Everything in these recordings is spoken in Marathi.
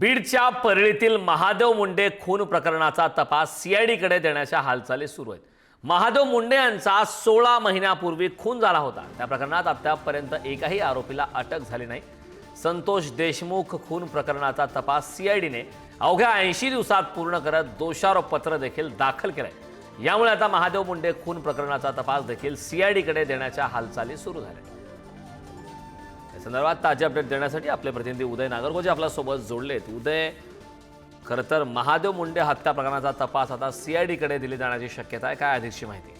बीडच्या परळीतील महादेव मुंडे खून प्रकरणाचा तपास सीआयडीकडे देण्याच्या हालचाली सुरू आहेत. महादेव मुंडे यांचा सोळा महिन्यापूर्वी खून झाला होता. त्या प्रकरणात अद्यापपर्यंत एकाही आरोपीला अटक झाली नाही. संतोष देशमुख खून प्रकरणाचा तपास सीआयडीने अवघ्या ऐंशी दिवसात पूर्ण करत दोषारोपपत्र देखील दाखल केलंय. यामुळे आता महादेव मुंडे खून प्रकरणाचा तपास देखील सीआयडीकडे देण्याच्या हालचाली सुरू झाल्या. या संदर्भात ताजे अपडेट देण्यासाठी आपले प्रतिनिधी उदय नागरगोजे आपल्यासोबत जोडलेत. उदय खरं तर महादेव मुंडे हत्या प्रकरणाचा तपास आता सीआयडीकडे दिली जाण्याची शक्यता आहे. काय अधिकची माहिती?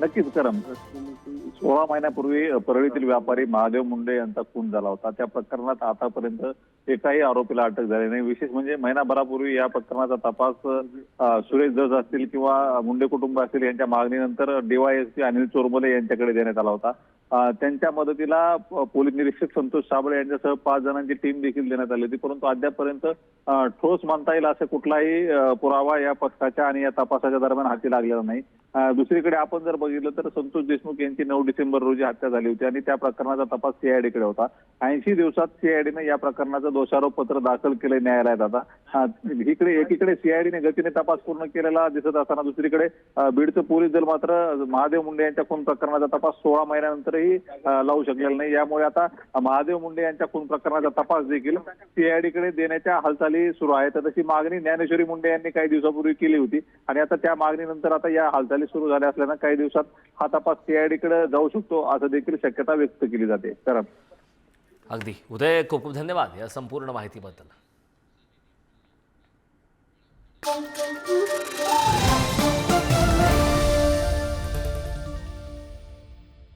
नक्कीच करम सोळा महिन्यापूर्वी परळीतील व्यापारी महादेव मुंडे यांचा खून झाला होता. त्या प्रकरणात आतापर्यंत एकाही आरोपीला अटक झाली नाही. विशेष म्हणजे महिनाभरापूर्वी या प्रकरणाचा तपास सुरेश जज असतील किंवा मुंडे कुटुंब असतील यांच्या मागणीनंतर डीवायएसपी अनिल चोरमले यांच्याकडे देण्यात आला होता. त्यांच्या मदतीला पोलीस निरीक्षक संतोष साबळे यांच्यासह पाच जणांची टीम देखील देण्यात आली होती. परंतु अद्यापपर्यंत ठोस मानता येईल असं कुठलाही पुरावा या पथकाच्या आणि या तपासाच्या दरम्यान हाती लागलेला नाही. दुसरीकडे आपण जर बघितलं तर संतोष देशमुख यांची नऊ डिसेंबर रोजी हत्या झाली होती आणि त्या प्रकरणाचा तपास सीआयडीकडे होता. ऐंशी दिवसात सीआयडीने या प्रकरणाचं दोषारोप पत्र दाखल केलं न्यायालयात आता. इकडे एकीकडे सीआयडीने गतीने तपास पूर्ण केलेला दिसत असताना दुसरीकडे बीडचं पोलीस दल मात्र महादेव मुंडे यांच्या खून प्रकरणाचा तपास सोळा महिन्यानंतरही लावू शकलेला नाही. यामुळे आता महादेव मुंडे यांच्या खून प्रकरणाचा तपास देखील सीआयडीकडे देण्याच्या हालचाली सुरू आहेत. तर तशी मागणी ज्ञानेश्वरी मुंडे यांनी काही दिवसापूर्वी केली होती आणि आता त्या मागणीनंतर आता या हालचाली हालचाली सुरू झाल्या असल्यानं काही दिवसात हा तपास सीआयडीकडे जाऊ शकतो असं देखील शक्यता व्यक्त केली जाते. तर अगदी. उदय खूप खूप धन्यवाद या संपूर्ण माहितीबद्दल.